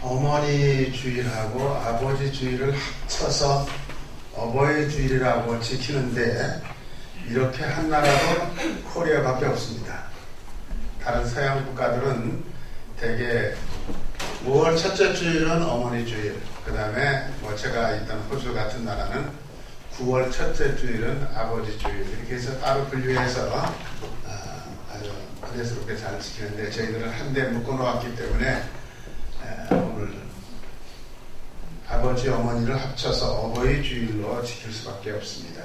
어머니 주일하고 아버지 주일을 합쳐서 어버이 주일이라고 지키는데 이렇게 한 나라도 코리아밖에 없습니다. 다른 서양 국가들은 대개 5월 첫째 주일은 어머니 주일, 그 다음에 뭐 제가 있던 호주 같은 나라는 9월 첫째 주일은 아버지 주일 이렇게 해서 따로 분류해서 아, 아주 은혜스럽게 잘 지키는데 저희들은 한데 묶어놓았기 때문에 오늘 아버지 어머니를 합쳐서 어버이 주일로 지킬 수밖에 없습니다.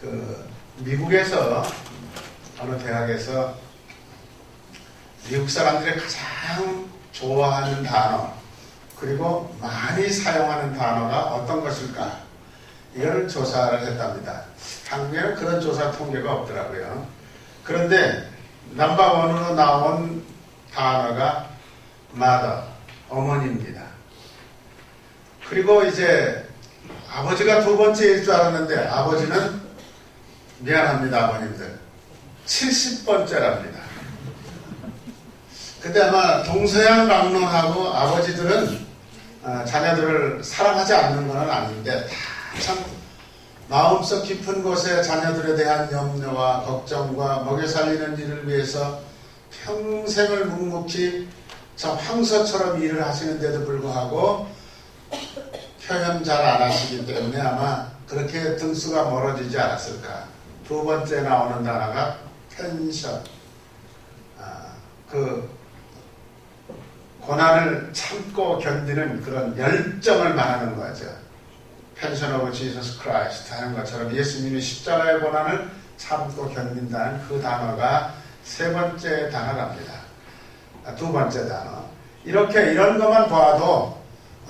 그 미국에서 어느 대학에서 미국 사람들이 가장 좋아하는 단어 그리고 많이 사용하는 단어가 어떤 것일까 이걸 조사를 했답니다. 한국에는 그런 조사 통계가 없더라고요. 그런데 넘버원으로 나온 단어가 마더, 어머니입니다. 그리고 이제 아버지가 두 번째일 줄 알았는데 아버지는 미안합니다 아버님들 70번째랍니다. 근데 아마 동서양 막론하고 아버지들은 어, 자녀들을 사랑하지 않는 것은 아닌데 참 마음속 깊은 곳에 자녀들에 대한 염려와 걱정과 먹여 살리는 일을 위해서 평생을 묵묵히 참 황소처럼 일을 하시는데도 불구하고 표현 잘 안 하시기 때문에 아마 그렇게 등수가 멀어지지 않았을까. 두 번째 나오는 단어가 펜션. 아, 그 고난을 참고 견디는 그런 열정을 말하는 거죠. 펜션 오브 지저스 크라이스트 하는 것처럼 예수님이 십자가의 고난을 참고 견딘다는 그 단어가 세 번째 단어랍니다. 아, 두 번째 단어. 이렇게 이런 것만 봐도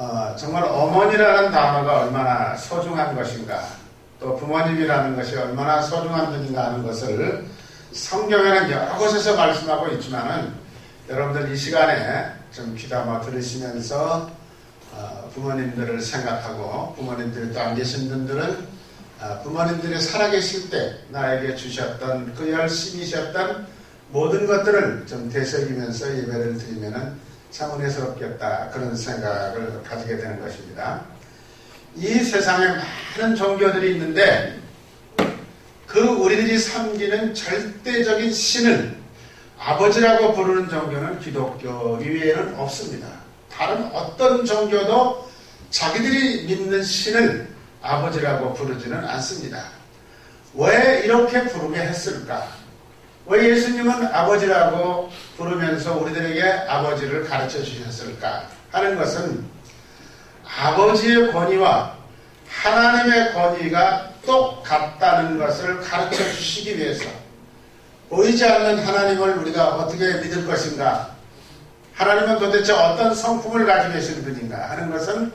어, 정말 어머니라는 단어가 얼마나 소중한 것인가 또 부모님이라는 것이 얼마나 소중한 분인가 하는 것을 성경에는 여러 곳에서 말씀하고 있지만은 여러분들 이 시간에 좀 귀담아 들으시면서 어, 부모님들을 생각하고 부모님들이 또 안 계신 분들은 어, 부모님들이 살아계실 때 나에게 주셨던 그 열심히셨던 모든 것들을 좀 되새기면서 예배를 드리면은 참 은혜스럽겠다 그런 생각을 가지게 되는 것입니다. 이 세상에 많은 종교들이 있는데 그 우리들이 섬기는 절대적인 신을 아버지라고 부르는 종교는 기독교 이외에는 없습니다. 다른 어떤 종교도 자기들이 믿는 신을 아버지라고 부르지는 않습니다. 왜 이렇게 부르게 했을까? 왜 예수님은 아버지라고 부르면서 우리들에게 아버지를 가르쳐 주셨을까? 하는 것은 아버지의 권위와 하나님의 권위가 똑같다는 것을 가르쳐 주시기 위해서 보이지 않는 하나님을 우리가 어떻게 믿을 것인가? 하나님은 도대체 어떤 성품을 가지고 계신 분인가? 하는 것은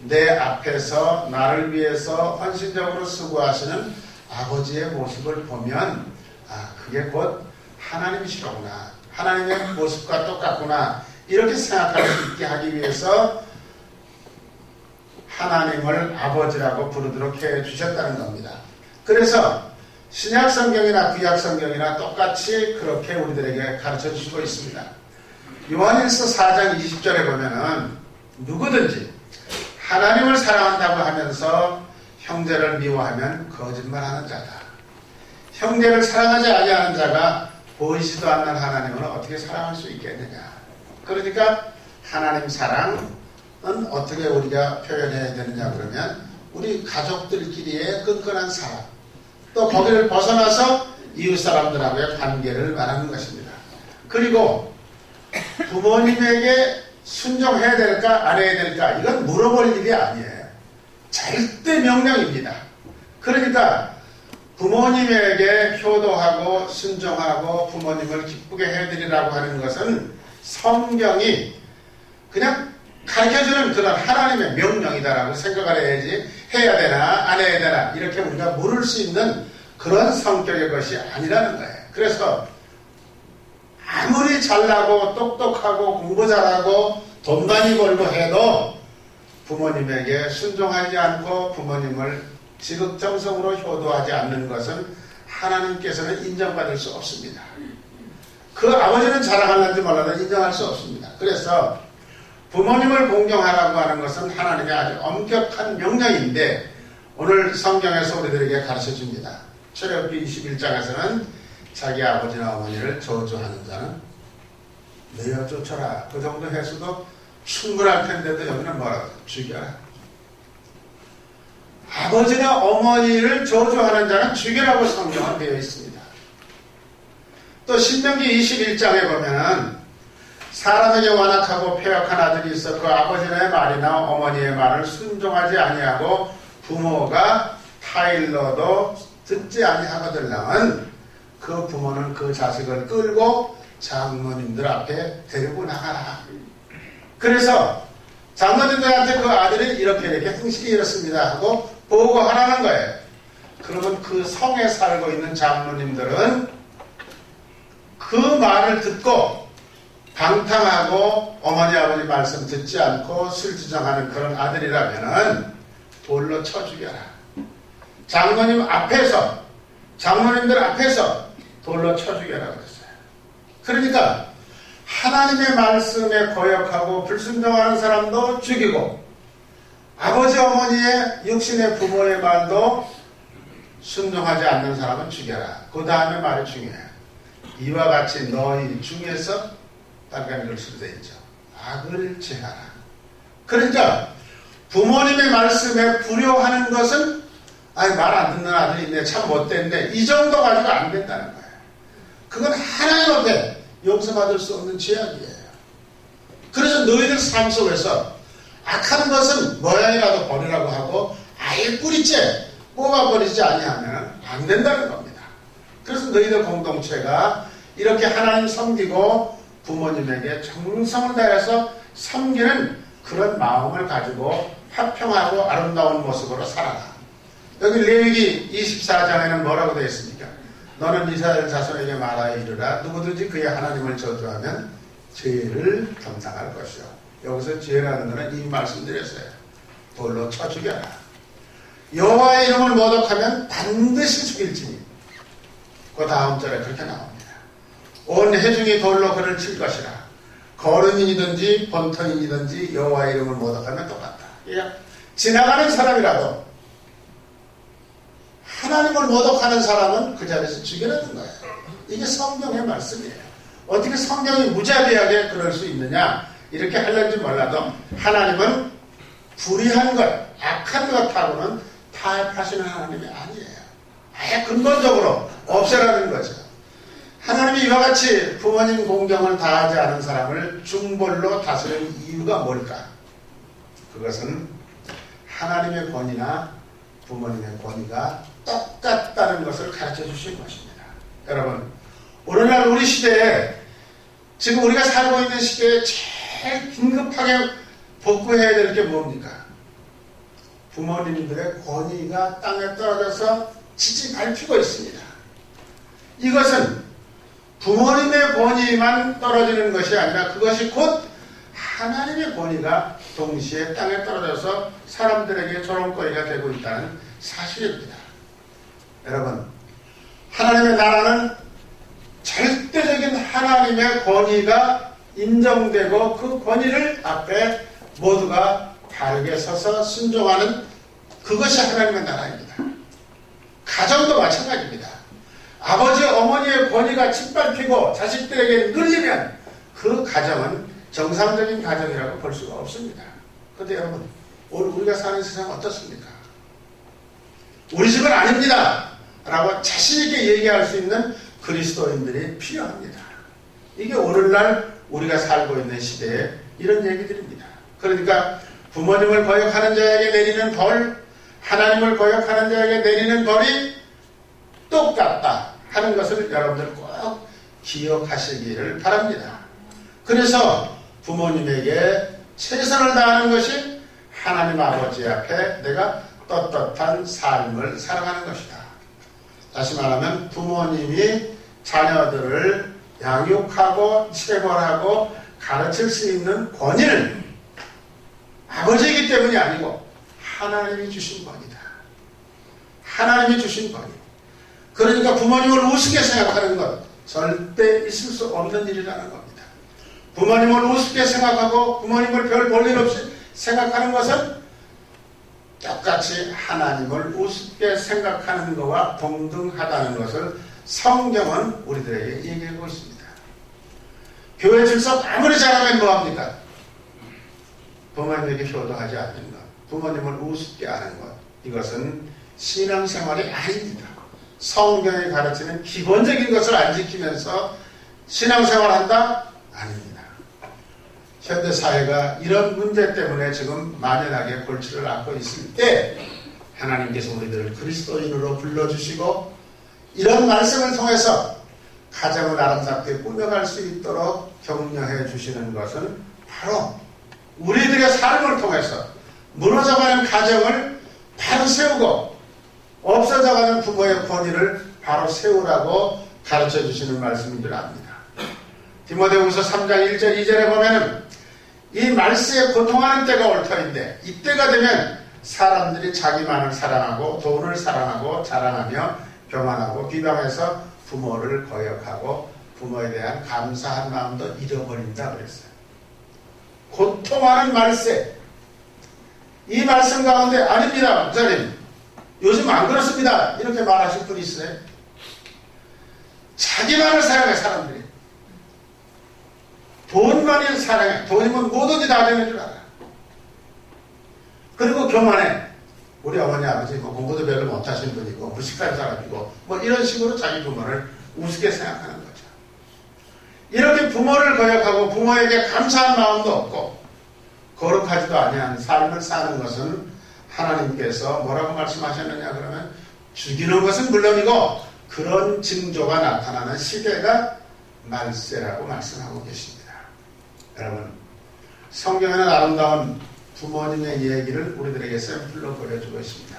내 앞에서 나를 위해서 헌신적으로 수고하시는 아버지의 모습을 보면 아 그게 곧 하나님이시로구나. 하나님의 모습과 똑같구나. 이렇게 생각할 수 있게 하기 위해서 하나님을 아버지라고 부르도록 해 주셨다는 겁니다. 그래서 신약 성경이나 구약 성경이나 똑같이 그렇게 우리들에게 가르쳐 주시고 있습니다. 요한일서 4장 20절에 보면은 누구든지 하나님을 사랑한다고 하면서 형제를 미워하면 거짓말하는 자다. 형제를 사랑하지 아니하는 자가 보이지도 않는 하나님을 어떻게 사랑할 수 있겠느냐. 그러니까 하나님 사랑은 어떻게 우리가 표현해야 되느냐 그러면 우리 가족들끼리의 끈끈한 사랑 또 거기를 벗어나서 이웃 사람들하고의 관계를 말하는 것입니다. 그리고 부모님에게 순종해야 될까 안 해야 될까 이건 물어볼 일이 아니에요. 절대 명령입니다. 그러니까 부모님에게 효도하고 순종하고 부모님을 기쁘게 해드리라고 하는 것은 성경이 그냥 가르쳐주는 그런 하나님의 명령이다라고 생각을 해야지 해야 되나 안 해야 되나 이렇게 우리가 물을 수 있는 그런 성격의 것이 아니라는 거예요. 그래서 아무리 잘나고 똑똑하고 공부 잘하고 돈 많이 벌고 해도 부모님에게 순종하지 않고 부모님을 지극정성으로 효도하지 않는 것은 하나님께서는 인정받을 수 없습니다. 그 아버지는 자랑할는지 몰라도 인정할 수 없습니다. 그래서 부모님을 공경하라고 하는 것은 하나님의 아주 엄격한 명령인데 오늘 성경에서 우리들에게 가르쳐 줍니다. 출애굽기 21장에서는 자기 아버지나 어머니를 저주하는 자는 내어 쫓아라. 그 정도 해서도 충분할 텐데도 여기는 뭐라고? 죽여라. 아버지나 어머니를 저주하는 자는 죽여라고 성경은 되어 있습니다. 또 신명기 21장에 보면은 사람에게 완악하고 폐역한 아들이 있어 그 아버지의 말이나 어머니의 말을 순종하지 아니하고 부모가 타일러도 듣지 아니하거들랑은 그 부모는 그 자식을 끌고 장모님들 앞에 데리고 나가라. 그래서 장모님들한테 그 아들이 이렇게 이렇게 행실이 이렇습니다 하고 보고 하라는 거예요. 그러면 그 성에 살고 있는 장모님들은 그 말을 듣고 방탕하고 어머니 아버지 말씀 듣지 않고 술주정하는 그런 아들이라면은 돌로 쳐 죽여라. 장모님 앞에서 장모님들 앞에서 돌로 쳐 죽여라 그랬어요. 그러니까 하나님의 말씀에 거역하고 불순종하는 사람도 죽이고 아버지 어머니의 육신의 부모의 말도 순종하지 않는 사람은 죽여라. 그 다음에 말이 중요해요. 이와 같이 너희 중에서 글 쓰게 있죠. 악을 제하라. 그러니까 부모님의 말씀에 불효하는 것은 아니 말 안 듣는 아들이 있네 참 못됐네 이 정도 가지고 안 된다는 거예요. 그건 하나님 앞에 용서받을 수 없는 죄악이에요. 그래서 너희들 삶 속에서 악한 것은 모양이라도 버리라고 하고 아예 뿌리째 뽑아버리지 아니하면 안 된다는 겁니다. 그래서 너희들 공동체가 이렇게 하나님 섬기고 부모님에게 정성을 다해서 섬기는 그런 마음을 가지고 화평하고 아름다운 모습으로 살아라. 여기 레위기 24장에는 뭐라고 되어 있습니까? 너는 이스라엘 자손에게 말하여 이르라 누구든지 그의 하나님을 저주하면 죄를 감당할 것이요. 여기서 죄라는 것은 이 말씀드렸어요. 돌로 쳐 죽여라. 여호와의 이름을 모독하면 반드시 죽일지니 그 다음 절에 그렇게 나옵니다. 온 해중이 돌로 그를 칠 것이라. 거른인이든지 본턴인이든지 여호와의 이름을 모독하면 똑같다. 지나가는 사람이라도 하나님을 모독하는 사람은 그 자리에서 죽여내는 거예요. 이게 성경의 말씀이에요. 어떻게 성경이 무자비하게 그럴 수 있느냐? 이렇게 하려는지 몰라도 하나님은 불의한 것, 악한 것하고는 타협하시는 하나님이 아니에요. 아예 근본적으로 없애라는 거죠. 하나님이 이와 같이 부모님 공경을 다하지 않은 사람을 중벌로 다스리는 이유가 뭘까? 그것은 하나님의 권위나 부모님의 권위가 똑같다는 것을 가르쳐 주신 것입니다. 여러분, 오늘날 우리 시대에 지금 우리가 살고 있는 시대에 긴급하게 복구해야 될 게 뭡니까? 부모님들의 권위가 땅에 떨어져서 지지 밟히고 있습니다. 이것은 부모님의 권위만 떨어지는 것이 아니라 그것이 곧 하나님의 권위가 동시에 땅에 떨어져서 사람들에게 조롱거리가 되고 있다는 사실입니다. 여러분, 하나님의 나라는 절대적인 하나님의 권위가 인정되고 그 권위를 앞에 모두가 바르게 서서 순종하는 그것이 하나님의 나라입니다. 가정도 마찬가지입니다. 아버지, 어머니의 권위가 짓밟히고 자식들에게 눌리면 그 가정은 정상적인 가정이라고 볼 수가 없습니다. 그런데 여러분, 오늘 우리가 사는 세상 어떻습니까? 우리 집은 아닙니다. 라고 자신있게 얘기할 수 있는 그리스도인들이 필요합니다. 이게 오늘날 우리가 살고 있는 시대에 이런 얘기들입니다. 그러니까 부모님을 거역하는 자에게 내리는 벌, 하나님을 거역하는 자에게 내리는 벌이 똑같다 하는 것을 여러분들 꼭 기억하시기를 바랍니다. 그래서 부모님에게 최선을 다하는 것이 하나님 아버지 앞에 내가 떳떳한 삶을 살아가는 것이다. 다시 말하면 부모님이 자녀들을 양육하고 체벌하고 가르칠 수 있는 권위는 아버지이기 때문이 아니고 하나님이 주신 권이다. 하나님이 주신 권위. 그러니까 부모님을 우습게 생각하는 것 절대 있을 수 없는 일이라는 겁니다. 부모님을 우습게 생각하고 부모님을 별 볼 일 없이 생각하는 것은 똑같이 하나님을 우습게 생각하는 것과 동등하다는 것을 성경은 우리들에게 얘기하고 있습니다. 교회 질서 아무리 잘하면 뭐합니까? 부모님에게 효도하지 않는 것, 부모님을 우습게 하는 것, 이것은 신앙생활이 아닙니다. 성경이 가르치는 기본적인 것을 안 지키면서 신앙생활 한다? 아닙니다. 현대 사회가 이런 문제 때문에 지금 만연하게 골치를 앓고 있을 때 하나님께서 우리들을 그리스도인으로 불러주시고 이런 말씀을 통해서 가정을 아름답게 꾸며갈 수 있도록 격려해 주시는 것은 바로 우리들의 삶을 통해서 무너져가는 가정을 바로 세우고 없어져가는 부모의 권위를 바로 세우라고 가르쳐 주시는 말씀인 줄 압니다. 디모데후서 3장 1절 2절에 보면은 이 말세에 고통하는 때가 올 터인데 이때가 되면 사람들이 자기만을 사랑하고 돈을 사랑하고 자랑하며 교만하고 비방해서 부모를 거역하고 부모에 대한 감사한 마음도 잃어버린다 그랬어요. 고통하는 말세. 이 말씀 가운데 아닙니다, 목사님. 요즘 안 그렇습니다. 이렇게 말하실 분이 있어요. 자기만을 사랑해, 사람들이. 돈만을 사랑해. 돈이면 뭐든지 다 되는 줄 알아. 그리고 교만해. 우리 어머니 아버지 뭐 공부도 별로 못하신 분이고 무식한 사람이고 뭐 이런 식으로 자기 부모를 우습게 생각하는 거죠. 이렇게 부모를 거역하고 부모에게 감사한 마음도 없고 거룩하지도 아니한 삶을 사는 것은 하나님께서 뭐라고 말씀하셨느냐 그러면 죽이는 것은 물론이고 그런 징조가 나타나는 시대가 말세라고 말씀하고 계십니다. 여러분 성경에는 아름다운 부모님의 얘기를 우리들에게 샘플로 보여주고 있습니다.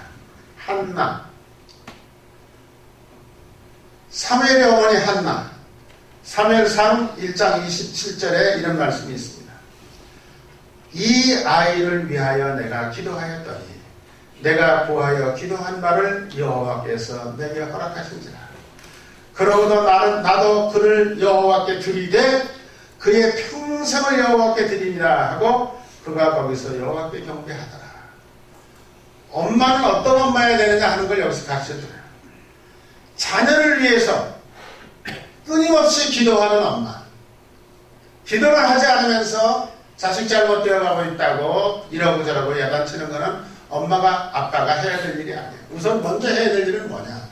한나 사무엘의 어머니 한나 사무엘상 1장 27절에 이런 말씀이 있습니다. 이 아이를 위하여 내가 기도하였더니 내가 구하여 기도한 바를 여호와께서 내게 허락하신지라. 그러고도 나는 나도 그를 여호와께 드리되 그의 평생을 여호와께 드리니라 하고 그가 거기서 여호와께 경배하더라. 엄마는 어떤 엄마여야 되느냐 하는 걸 여기서 가르쳐줘요. 자녀를 위해서 끊임없이 기도하는 엄마. 기도를 하지 않으면서 자식 잘못되어 가고 있다고 이러고 저러고 야단치는 거는 엄마가 아빠가 해야 될 일이 아니에요. 우선 먼저 해야 될 일은 뭐냐?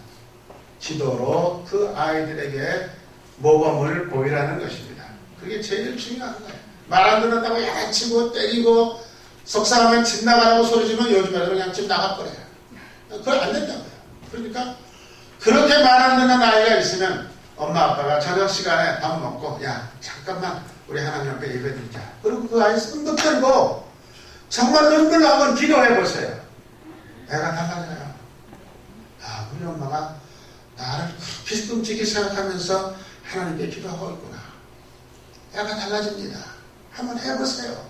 기도로 그 아이들에게 모범을 보이라는 것입니다. 그게 제일 중요한 거예요. 말안 듣는다고 야 치고 때리고 속상하면 집 나가라고 소리 지면 요즘 애들은 그냥 집 나가버려요. 그걸 안 된다고요. 그러니까 그렇게 말 안 듣는 아이가 있으면 엄마 아빠가 저녁 시간에 밥 먹고 야 잠깐만 우리 하나님 앞에 예배 드리자. 그리고 그 아이 손도 들고 정말 눈물로 한번 기도해 보세요. 애가 달라져요. 아 우리 엄마가 나를 그렇게 끔찍히 생각하면서 하나님께 기도하고 있구나. 애가 달라집니다. 한번 해보세요.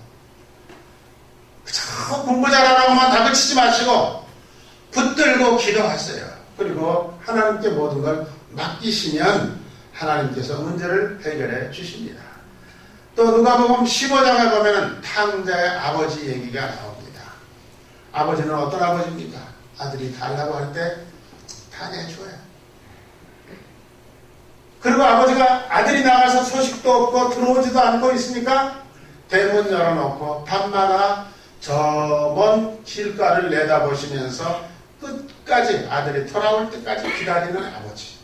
저 공부 잘하라고만 다그치지 마시고 붙들고 기도하세요. 그리고 하나님께 모든 걸 맡기시면 하나님께서 문제를 해결해 주십니다. 또 누가복음 15장에 보면 탕자의 아버지 얘기가 나옵니다. 아버지는 어떤 아버지입니까? 아들이 달라고 할 때 다 내줘요. 그리고 아버지가 아들이 나가서 소식도 없고 들어오지도 않고 있으니까 대문 열어놓고 밤마다 저 먼 길가를 내다보시면서 끝까지 아들이 돌아올 때까지 기다리는 아버지.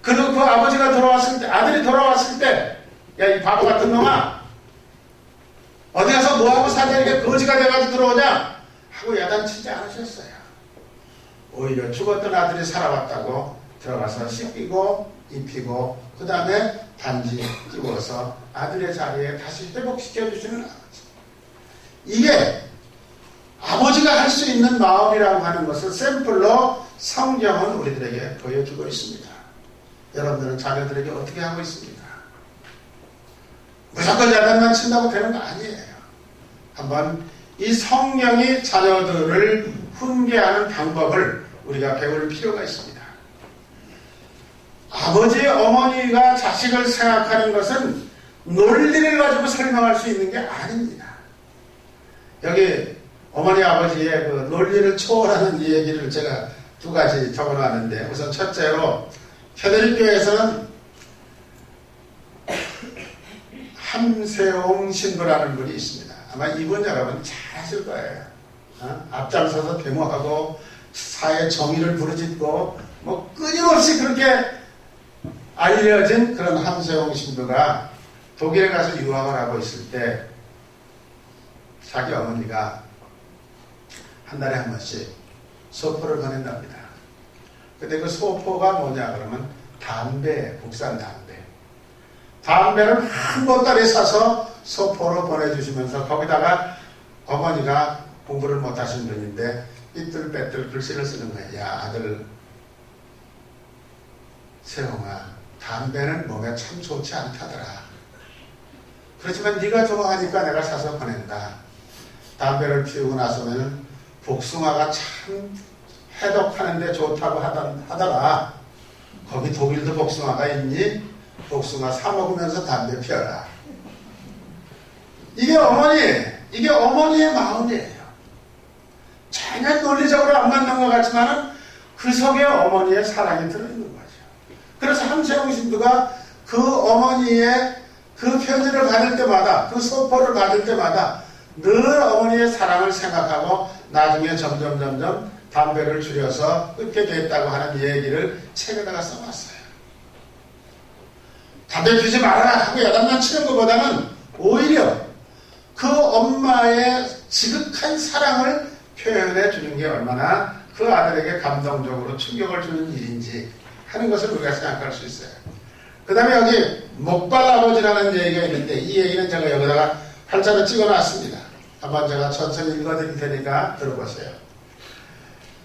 그리고 그 아버지가 돌아왔을 때, 아들이 돌아왔을 때, 야, 이 바보 같은 놈아! 어디 가서 뭐하고 사냐, 이게 거지가 돼가지고 들어오냐? 하고 야단치지 않으셨어요. 오히려 죽었던 아들이 살아왔다고 들어가서 씻기고, 입히고, 그 다음에 반지 끼워서 아들의 자리에 다시 회복시켜 주시는 아버지. 이게 아버지가 할 수 있는 마음이라고 하는 것을 샘플로 성경은 우리들에게 보여주고 있습니다. 여러분들은 자녀들에게 어떻게 하고 있습니까? 무조건 야단만 친다고 되는 거 아니에요. 한번 이 성경이 자녀들을 훈계하는 방법을 우리가 배울 필요가 있습니다. 아버지, 어머니가 자식을 생각하는 것은 논리를 가지고 설명할 수 있는 게 아닙니다. 여기 어머니 아버지의 그 논리를 초월하는 이 얘기를 제가 두 가지 적어놨는데 우선 첫째로 캐드릭교에서는 함세홍 신부라는 분이 있습니다. 아마 이분 여러분 잘 아실 거예요. 어? 앞장서서 데모하고 사회 정의를 부르짖고 뭐 끊임없이 그렇게 알려진 그런 함세홍 신부가 독일에 가서 유학을 하고 있을 때 자기 어머니가 한 달에 한 번씩 소포를 보낸답니다. 근데 그 소포가 뭐냐 그러면 담배, 국산 담배. 담배를 한 보따리 사서 소포로 보내주시면서 거기다가 어머니가 공부를 못하신 분인데 삐뚤빼뚤 글씨를 쓰는 거예요. 야 아들 세홍아 담배는 몸에 참 좋지 않다더라. 그렇지만 네가 좋아하니까 내가 사서 보낸다. 담배를 피우고 나서는 복숭아가 참 해독하는데 좋다고 하더라. 거기 독일도 복숭아가 있니? 복숭아 사 먹으면서 담배 피워라. 이게 어머니, 이게 어머니의 마음이에요. 전혀 논리적으로 안 맞는 것 같지만 그 속에 어머니의 사랑이 들어있는 거죠. 그래서 함세웅 신부가 그 어머니의 그 편지를 받을 때마다, 그 소포를 받을 때마다 늘 어머니의 사랑을 생각하고 나중에 점점 점점 담배를 줄여서 끊게 됐다고 하는 얘기를 책에다가 써놨어요. 담배 피지 말아라 하고 야단만 치는 것보다는 오히려 그 엄마의 지극한 사랑을 표현해 주는 게 얼마나 그 아들에게 감동적으로 충격을 주는 일인지 하는 것을 우리가 생각할 수 있어요. 그 다음에 여기 목발 아버지라는 얘기가 있는데 이 얘기는 제가 여기다가 팔자로 찍어놨습니다. 한번 제가 천천히 읽어드릴 테니까 들어보세요.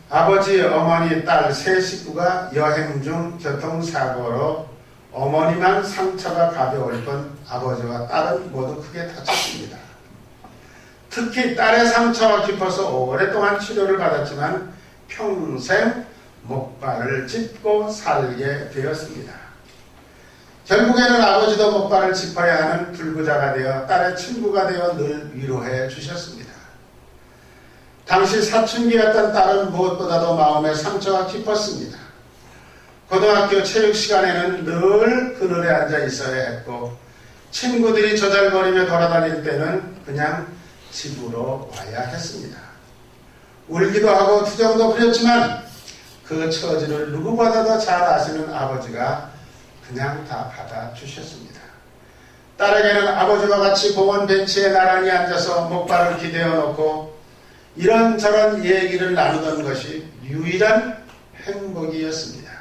아버지, 어머니, 딸 세 식구가 여행 중 교통사고로 어머니만 상처가 가벼울 뿐 아버지와 딸은 모두 크게 다쳤습니다. 특히 딸의 상처가 깊어서 오랫동안 치료를 받았지만 평생 목발을 짚고 살게 되었습니다. 결국에는 아버지도 목발을 짚어야 하는 불구자가 되어 딸의 친구가 되어 늘 위로해 주셨습니다. 당시 사춘기였던 딸은 무엇보다도 마음의 상처가 깊었습니다. 고등학교 체육 시간에는 늘 그늘에 앉아 있어야 했고 친구들이 저잘거리며 돌아다닐 때는 그냥 집으로 와야 했습니다. 울기도 하고 투정도 부렸지만 그 처지를 누구보다도 잘 아시는 아버지가 그냥 다 받아주셨습니다. 딸에게는 아버지와 같이 공원 벤치에 나란히 앉아서 목발을 기대어 놓고 이런저런 얘기를 나누던 것이 유일한 행복이었습니다.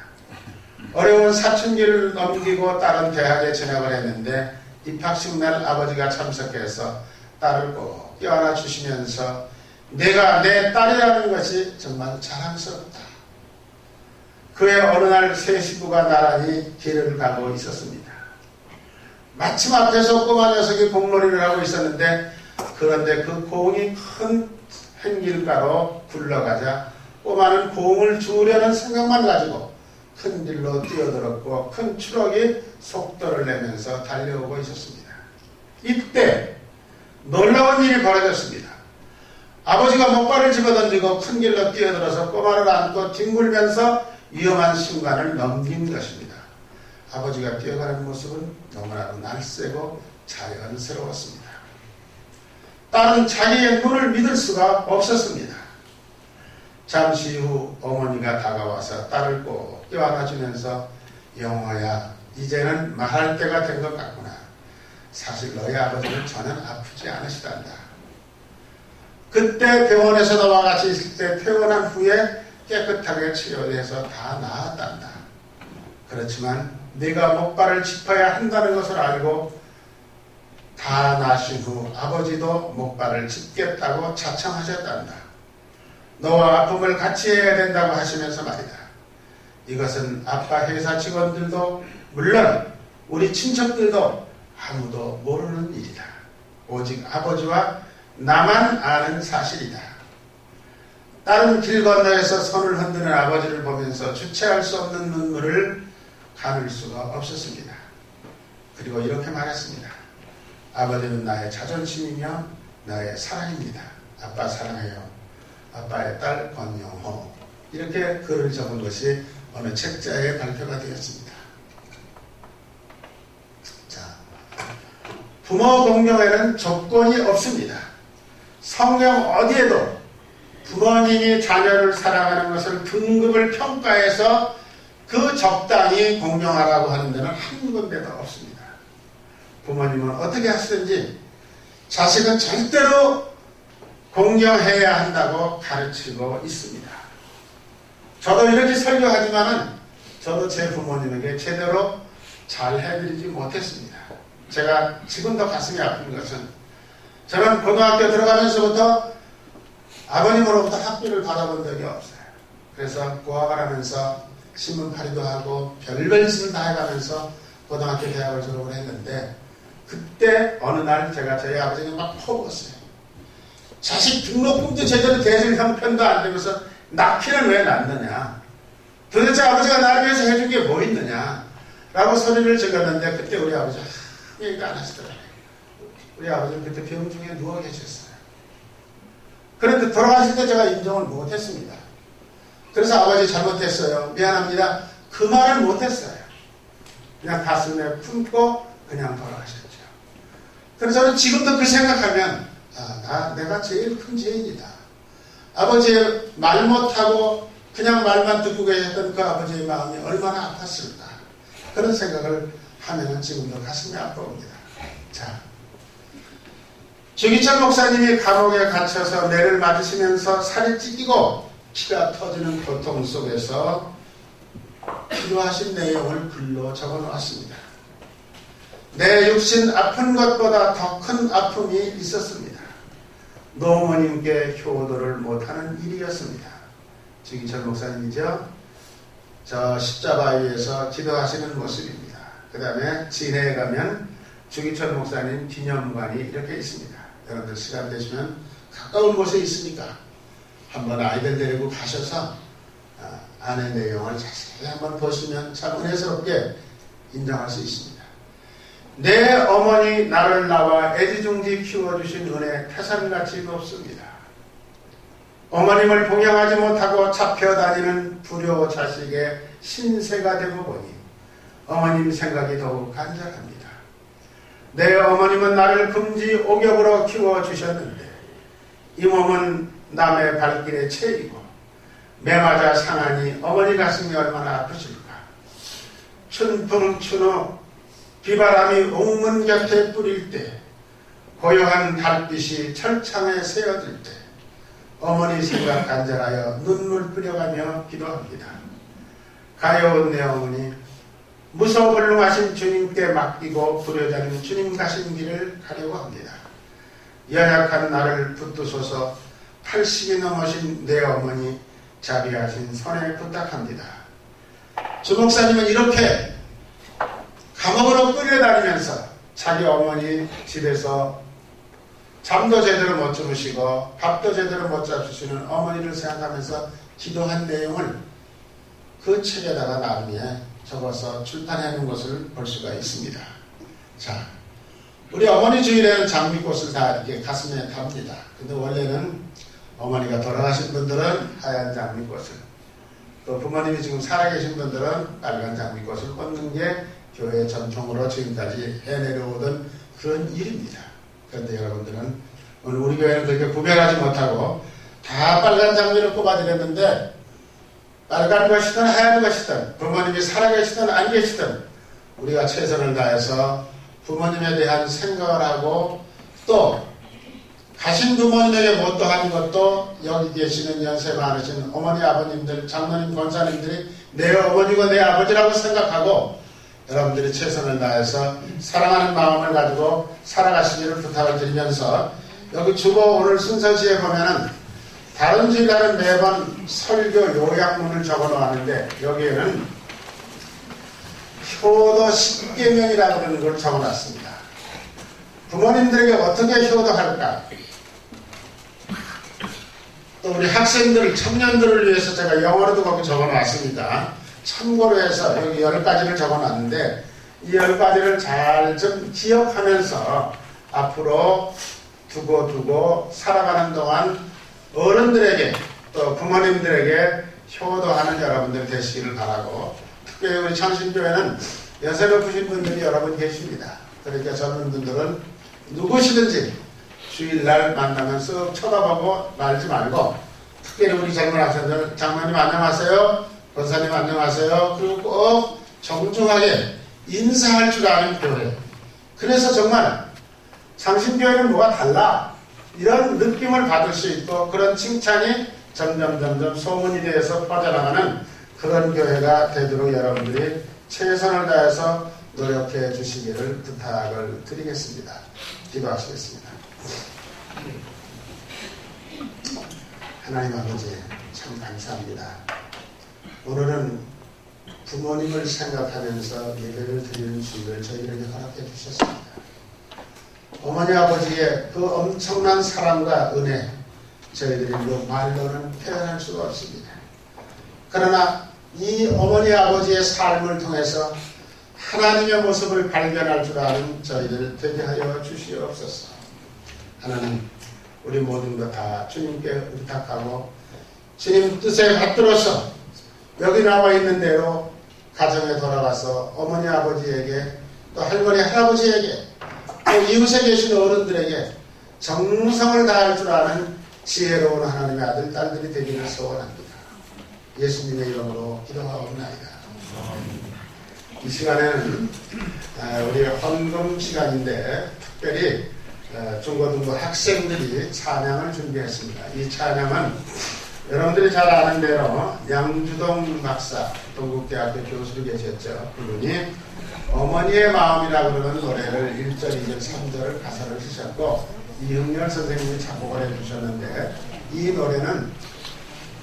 어려운 사춘기를 넘기고 딸은 대학에 진학을 했는데 입학식 날 아버지가 참석해서 딸을 꼭 껴안아 주시면서 내가 내 딸이라는 것이 정말 자랑스럽다. 그의 어느 날 세 식구가 나란히 길을 가고 있었습니다. 마침 앞에서 꼬마 녀석이 공놀이를 하고 있었는데 그런데 그 공이 큰 횡길가로 굴러가자 꼬마는 공을 주우려는 생각만 가지고 큰 길로 뛰어들었고 큰 추럭이 속도를 내면서 달려오고 있었습니다. 이때 놀라운 일이 벌어졌습니다. 아버지가 목발을 집어던지고 큰 길로 뛰어들어서 꼬마를 안고 뒹굴면서 위험한 순간을 넘긴 것입니다. 아버지가 뛰어가는 모습은 너무나도 날쌔고 자연스러웠습니다. 딸은 자기의 눈을 믿을 수가 없었습니다. 잠시 후 어머니가 다가와서 딸을 꼭 껴안아주면서 영호야 이제는 말할 때가 된 것 같구나. 사실 너희 아버지는 전혀 아프지 않으시단다. 그때 병원에서 너와 같이 있을 때 퇴원한 후에 깨끗하게 치료돼서 다 나았단다. 그렇지만 네가 목발을 짚어야 한다는 것을 알고 다 나신 후 아버지도 목발을 짚겠다고 자청하셨단다. 너와 아픔을 같이 해야 된다고 하시면서 말이다. 이것은 아빠 회사 직원들도 물론 우리 친척들도 아무도 모르는 일이다. 오직 아버지와 나만 아는 사실이다. 다른 길 건너에서 손을 흔드는 아버지를 보면서 주체할 수 없는 눈물을 가눌 수가 없었습니다. 그리고 이렇게 말했습니다. 아버지는 나의 자존심이며 나의 사랑입니다. 아빠 사랑해요. 아빠의 딸 권영호. 이렇게 글을 적은 것이 어느 책자에 발표가 되었습니다. 자, 부모 공경에는 조건이 없습니다. 성경 어디에도 부모님이 자녀를 사랑하는 것을 등급을 평가해서 그 적당히 공경하라고 하는 데는 한 군데도 없습니다. 부모님은 어떻게 하시든지 자식은 절대로 공경해야 한다고 가르치고 있습니다. 저도 이렇게 설교하지만은 저도 제 부모님에게 제대로 잘 해드리지 못했습니다. 제가 지금도 가슴이 아픈 것은 저는 고등학교 들어가면서부터 아버님으로부터 학비를 받아본 적이 없어요. 그래서 고학을 하면서 신문팔이도 하고 별별 짓을 다 해가면서 고등학교 대학을 졸업을 했는데 그때 어느 날 제가 저희 아버지에게 막 퍼부었어요. 자식 등록금도 제대로 대줄 형편도 안 되면서 낳기는 왜 낳느냐. 도대체 아버지가 나를 위해서 해준 게 뭐 있느냐. 라고 소리를 질렀는데 그때 우리 아버지 안 하시더라고요. 우리 아버지는 그때 병 중에 누워 계셨어요. 그런데 돌아가실 때 제가 인정을 못했습니다. 그래서 아버지 잘못했어요. 미안합니다. 그 말을 못했어요. 그냥 가슴에 품고 그냥 돌아가셨죠. 그래서 저는 지금도 그 생각하면 아, 나, 내가 제일 큰 죄인이다. 아버지의 말 못하고 그냥 말만 듣고 계셨던 그 아버지의 마음이 얼마나 아팠을까. 그런 생각을 하면 지금도 가슴이 아파옵니다. 자, 주기철 목사님이 감옥에 갇혀서 매를 맞으시면서 살이 찢기고 피가 터지는 고통 속에서 필요하신 내용을 글로 적어 놓았습니다. 내 육신 아픈 것보다 더 큰 아픔이 있었습니다. 노모님께 효도를 못하는 일이었습니다. 주기철 목사님이죠. 저 십자가 위에서 기도하시는 모습입니다. 그 다음에 진해에 가면 주기철 목사님 기념관이 이렇게 있습니다. 여러분들 시간 되시면 가까운 곳에 있으니까 한번 아이들 데리고 가셔서 아, 안의 내용을 자세히 한번 보시면 참 은혜스럽게 인정할 수 있습니다. 내 어머니 나를 낳아 애지중지 키워주신 은혜 태산같이 높습니다. 어머님을 봉양하지 못하고 잡혀다니는 불효 자식의 신세가 되고 보니 어머님 생각이 더욱 간절합니다. 내 어머님은 나를 금지 옥엽으로 키워주셨는데 이 몸은 남의 발길에 채이고 매맞아 상하니 어머니 가슴이 얼마나 아프실까. 춘풍 추노 비바람이 옥문 곁에 뿌릴 때 고요한 달빛이 철창에 새어들 때 어머니 생각 간절하여 눈물 뿌려가며 기도합니다. 가여운 내 어머니 무소불능하신 주님께 맡기고 부려자는 주님 가신 길을 가려고 합니다. 연약한 나를 붙드소서 80이 넘으신 내 어머니 자비하신 손에 부탁합니다. 주목사님은 이렇게 감옥으로 끌려다니면서 자기 어머니 집에서 잠도 제대로 못 주무시고 밥도 제대로 못 잡수시는 어머니를 생각하면서 기도한 내용을 그 책에다가 나중에 적어서 놓은 것을 볼 수가 있습니다. 자, 우리 어머니 주일에는 장미꽃을 다 이렇게 가슴에 답니다. 근데 원래는 어머니가 돌아가신 분들은 하얀 장미꽃을 또 부모님이 지금 살아계신 분들은 빨간 장미꽃을 꽂는 게 교회 전통으로 지금까지 해내려오던 그런 일입니다. 그런데 여러분들은 오늘 우리 교회는 그렇게 구별하지 못하고 다 빨간 장미를 꼽아드렸는데 빨간 것이든 하얀 것이든 부모님이 살아계시든 안 계시든 우리가 최선을 다해서 부모님에 대한 생각을 하고 또 가신 부모님에게 못도하는 것도 여기 계시는 연세 많으신 어머니 아버님들 장모님 권사님들이 내 어머니고 내 아버지라고 생각하고 여러분들이 최선을 다해서 사랑하는 마음을 가지고 살아가시기를 부탁을 드리면서 여기 주보 오늘 순서지에 보면은 다른 주일날은 매번 설교 요약문을 적어 놓았는데 여기에는 효도 10개명이라고 하는 걸 적어 놨습니다. 부모님들에게 어떻게 효도할까? 또 우리 학생들, 청년들을 위해서 제가 영어로도 거기 적어 놨습니다. 참고로 해서 여기 열 가지를 적어 놨는데 이 열 가지를 잘 좀 기억하면서 앞으로 두고 두고 살아가는 동안 어른들에게 또 부모님들에게 효도하는 여러분들 되시기를 바라고 특별히 우리 창신교회는 연세 높으신 분들이 여러분 계십니다. 그러니까 젊은 분들은 누구시든지 주일날 만나면 쓱 쳐다보고 말지 말고 특별히 우리 젊은 학생들 장로님 안녕하세요. 권사님 안녕하세요. 그리고 꼭 정중하게 인사할 줄 아는 교회. 그래서 정말 장신교회는 뭐가 달라. 이런 느낌을 받을 수 있고 그런 칭찬이 점점 점점 소문이 되어서 퍼져나가는 그런 교회가 되도록 여러분들이 최선을 다해서 노력해 주시기를 부탁을 드리겠습니다. 기도하시겠습니다. 하나님 아버지 참 감사합니다. 오늘은 부모님을 생각하면서 예배를 드리는 주일을 저희들에게 허락해 주셨습니다. 어머니 아버지의 그 엄청난 사랑과 은혜 저희들이 그 말로는 표현할 수가 없습니다. 그러나 이 어머니 아버지의 삶을 통해서 하나님의 모습을 발견할 줄 아는 저희들 되게 하여 주시옵소서. 하나님 우리 모든 것 다 주님께 의탁하고 주님 뜻에 받들어서 여기 나와 있는 대로 가정에 돌아가서 어머니 아버지에게 또 할머니 할아버지에게 또 이웃에 계신 어른들에게 정성을 다할 줄 아는 지혜로운 하나님의 아들 딸들이 되기를 소원합니다. 예수님의 이름으로 기도하옵나이다. 이 시간에는 아, 우리 헌금 시간인데 특별히 어, 중고등부 학생들이 찬양을 준비했습니다. 이 찬양은 여러분들이 잘 아는 대로 양주동 박사 동국대학교 교수로 계셨죠. 그분이 어머니의 마음이라 그러는 노래를 1절, 2절, 3절을 가사를 쓰셨고 이흥렬 선생님이 작곡을 해주셨는데 이 노래는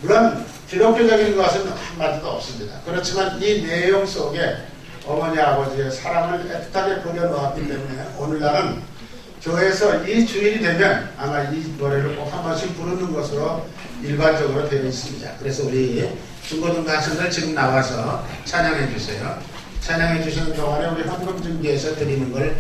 물론 기독교적인 것은 한마디도 없습니다. 그렇지만 이 내용 속에 어머니 아버지의 사랑을 애틋하게 그려놓았기 때문에 오늘날은 교회에서 이 주일이 되면 아마 이 노래를 꼭 한 번씩 부르는 것으로 일반적으로 되어 있습니다. 그래서 우리 중고등부 학생들 지금 나와서 찬양해 주세요. 찬양해 주시는 동안에 우리 헌금 준비해서 드리는 걸